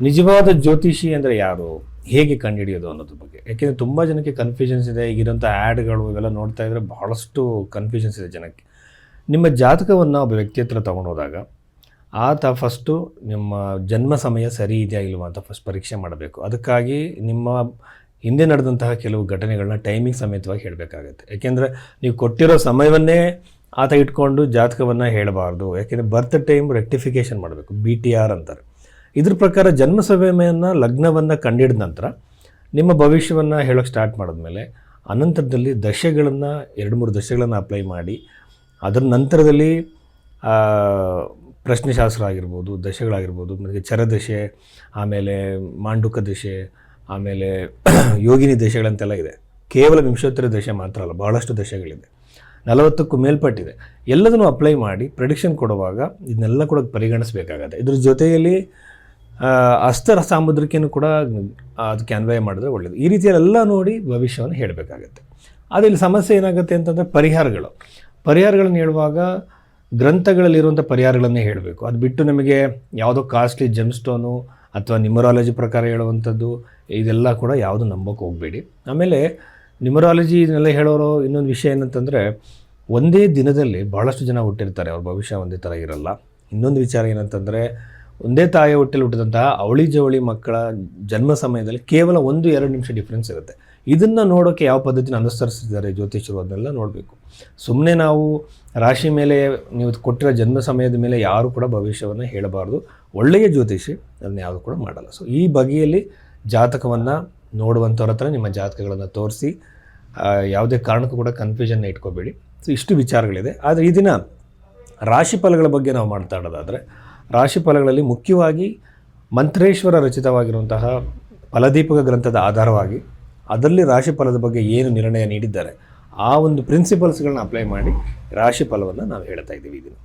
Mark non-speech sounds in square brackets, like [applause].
ನಿಜವಾದ ಜ್ಯೋತಿಷಿ ಅಂದರೆ ಯಾರು? ಹೇಗೆ ಕಂಡುಹಿಡಿಯೋದು ಅನ್ನೋದ್ರ ಬಗ್ಗೆ. ಯಾಕೆಂದರೆ ತುಂಬ ಜನಕ್ಕೆ ಕನ್ಫ್ಯೂಷನ್ಸ್ ಇದೆ. ಈಗಿರೋಂಥ ಆ್ಯಡ್ಗಳು ಇವೆಲ್ಲ ನೋಡ್ತಾ ಇದ್ದರೆ ಬಹಳಷ್ಟು ಕನ್ಫ್ಯೂಷನ್ಸ್ ಇದೆ ಜನಕ್ಕೆ. ನಿಮ್ಮ ಜಾತಕವನ್ನು ಒಬ್ಬ ವ್ಯಕ್ತಿ ಹತ್ರ ತೊಗೊಂಡೋದಾಗ, ಆತ ಫಸ್ಟು ನಿಮ್ಮ ಜನ್ಮ ಸಮಯ ಸರಿ ಇದೆಯಾ ಇಲ್ವಾ ಅಂತ ಫಸ್ಟ್ ಪರೀಕ್ಷೆ ಮಾಡಬೇಕು. ಅದಕ್ಕಾಗಿ ನಿಮ್ಮ ಹಿಂದೆ ನಡೆದಂತಹ ಕೆಲವು ಘಟನೆಗಳನ್ನ ಟೈಮಿಂಗ್ ಸಮೇತವಾಗಿ ಹೇಳಬೇಕಾಗತ್ತೆ. ಯಾಕೆಂದರೆ ನೀವು ಕೊಟ್ಟಿರೋ ಸಮಯವನ್ನೇ ಆತ ಇಟ್ಕೊಂಡು ಜಾತಕವನ್ನು ಹೇಳಬಾರ್ದು. ಯಾಕೆಂದರೆ ಬರ್ತ್ ಟೈಮ್ ರೆಕ್ಟಿಫಿಕೇಷನ್ ಮಾಡಬೇಕು. ಬಿ ಟಿ ಆರ್ ಅಂತಾರೆ. ಇದ್ರ ಪ್ರಕಾರ ಜನ್ಮ ಸಮಯವನ್ನು ಲಗ್ನವನ್ನು ಕಂಡಿಡಿದ ನಂತರ ನಿಮ್ಮ ಭವಿಷ್ಯವನ್ನು ಹೇಳೋಕ್ಕೆ ಸ್ಟಾರ್ಟ್ ಮಾಡಿದ್ಮೇಲೆ ಅನಂತರದಲ್ಲಿ ದಶೆಗಳನ್ನು, ಎರಡು ಮೂರು ದಶೆಗಳನ್ನು ಅಪ್ಲೈ ಮಾಡಿ, ಅದರ ನಂತರದಲ್ಲಿ ಪ್ರಶ್ನೆಶಾಸ್ತ್ರ ಆಗಿರ್ಬೋದು, ದಶೆಗಳಾಗಿರ್ಬೋದು, ಮತ್ತು ಚರದಶೆ ಆಮೇಲೆ ಮಾಂಡುಕ ದಶೆ, ಆಮೇಲೆ [clears throat] ಯೋಗಿನಿ ದಶೆಗಳಂತೆಲ್ಲ ಇದೆ. ಕೇವಲ ವಿಂಶೋತ್ತರ ದಶೆ ಮಾತ್ರ ಅಲ್ಲ, ಬಹಳಷ್ಟು ದಶೆಗಳಿದೆ. ನಲವತ್ತಕ್ಕೂ ಮೇಲ್ಪಟ್ಟಿದೆ. ಎಲ್ಲದನ್ನು ಅಪ್ಲೈ ಮಾಡಿ ಪ್ರೆಡಿಕ್ಷನ್ ಕೊಡುವಾಗ ಇದನ್ನೆಲ್ಲ ಕೂಡ ಪರಿಗಣಿಸಬೇಕಾಗತ್ತೆ. ಇದ್ರ ಜೊತೆಯಲ್ಲಿ ಆ, ಅಸ್ತರ ಸಾಮುದ್ರಿಕೆನೂ ಕೂಡ ಅದಕ್ಕೆ ಅನ್ವಯ ಮಾಡಿದ್ರೆ ಒಳ್ಳೆಯದು ಈ ರೀತಿಯಲ್ಲೆಲ್ಲ ನೋಡಿ ಭವಿಷ್ಯವನ್ನು ಹೇಳಬೇಕಾಗತ್ತೆ. ಆದರೆ ಇಲ್ಲಿ ಸಮಸ್ಯೆ ಏನಾಗುತ್ತೆ ಅಂತಂದರೆ ಪರಿಹಾರಗಳು. ಪರಿಹಾರಗಳನ್ನು ಹೇಳುವಾಗ ಗ್ರಂಥಗಳಲ್ಲಿರುವಂಥ ಪರಿಹಾರಗಳನ್ನೇ ಹೇಳಬೇಕು. ಅದು ಬಿಟ್ಟು ನಮಗೆ ಯಾವುದೋ ಕಾಸ್ಟ್ಲಿ ಜೆಮ್ಸ್ಟೋನು ಅಥವಾ ನಿಮರಾಲಜಿ ಪ್ರಕಾರ ಹೇಳುವಂಥದ್ದು ಇದೆಲ್ಲ ಕೂಡ ಯಾವುದು ನಂಬೋಕೆ ಹೋಗಬೇಡಿ. ಆಮೇಲೆ ನಿಮರಾಲಜಿ ಇದನ್ನೆಲ್ಲ ಹೇಳೋರು ಇನ್ನೊಂದು ವಿಷಯ ಏನಂತಂದರೆ ಒಂದೇ ದಿನದಲ್ಲಿ ಭಾಳಷ್ಟು ಜನ ಹುಟ್ಟಿರ್ತಾರೆ. ಅವ್ರ ಭವಿಷ್ಯ ಒಂದೇ ಥರ ಇರಲ್ಲ. ಇನ್ನೊಂದು ವಿಚಾರ ಏನಂತಂದರೆ ಒಂದೇ ತಾಯಿ ಹೊಟ್ಟೆಲಿ ಹುಟ್ಟಿದಂತಹ ಅವಳಿ ಜವಳಿ ಮಕ್ಕಳ ಜನ್ಮ ಸಮಯದಲ್ಲಿ ಕೇವಲ ಒಂದು ಎರಡು ನಿಮಿಷ ಡಿಫ್ರೆನ್ಸ್ ಇರುತ್ತೆ. ಇದನ್ನು ನೋಡೋಕ್ಕೆ ಯಾವ ಪದ್ಧತಿನ ಅನುಸರಿಸಿದ್ದಾರೆ ಜ್ಯೋತಿಷರು ಅದನ್ನೆಲ್ಲ ನೋಡಬೇಕು. ಸುಮ್ಮನೆ ನಾವು ರಾಶಿ ಮೇಲೆ ನೀವು ಕೊಟ್ಟಿರೋ ಜನ್ಮ ಸಮಯದ ಮೇಲೆ ಯಾರು ಕೂಡ ಭವಿಷ್ಯವನ್ನು ಹೇಳಬಾರ್ದು. ಒಳ್ಳೆಯ ಜ್ಯೋತಿಷಿ ಅದನ್ನ ಯಾವುದು ಕೂಡ ಮಾಡಲ್ಲ. ಸೊ ಈ ಬಗೆಯಲ್ಲಿ ಜಾತಕವನ್ನು ನೋಡುವಂಥವ್ರ ಹತ್ರ ನಿಮ್ಮ ಜಾತಕಗಳನ್ನು ತೋರಿಸಿ ಯಾವುದೇ ಕಾರಣಕ್ಕೂ ಕೂಡ ಕನ್ಫ್ಯೂಷನ್ನ ಇಟ್ಕೋಬೇಡಿ. ಸೊ ಇಷ್ಟು ವಿಚಾರಗಳಿದೆ. ಆದರೆ ಈ ದಿನ ರಾಶಿ ಫಲಗಳ ಬಗ್ಗೆ ನಾವು ಮಾತಾಡೋದಾದರೆ ರಾಶಿ ಫಲಗಳಲ್ಲಿ ಮುಖ್ಯವಾಗಿ ಮಂತ್ರೇಶ್ವರ ರಚಿತವಾಗಿರುವಂತಹ ಫಲದೀಪಕ ಗ್ರಂಥದ ಆಧಾರವಾಗಿ ಅದರಲ್ಲಿ ರಾಶಿ ಫಲದ ಬಗ್ಗೆ ಏನು ನಿರ್ಣಯ ನೀಡಿದ್ದಾರೆ, ಆ ಒಂದು ಪ್ರಿನ್ಸಿಪಲ್ಸ್ಗಳನ್ನ ಅಪ್ಲೈ ಮಾಡಿ ರಾಶಿ ಫಲವನ್ನು ನಾವು ಹೇಳ್ತಾ ಇದ್ದೀವಿ ಈ ದಿನ.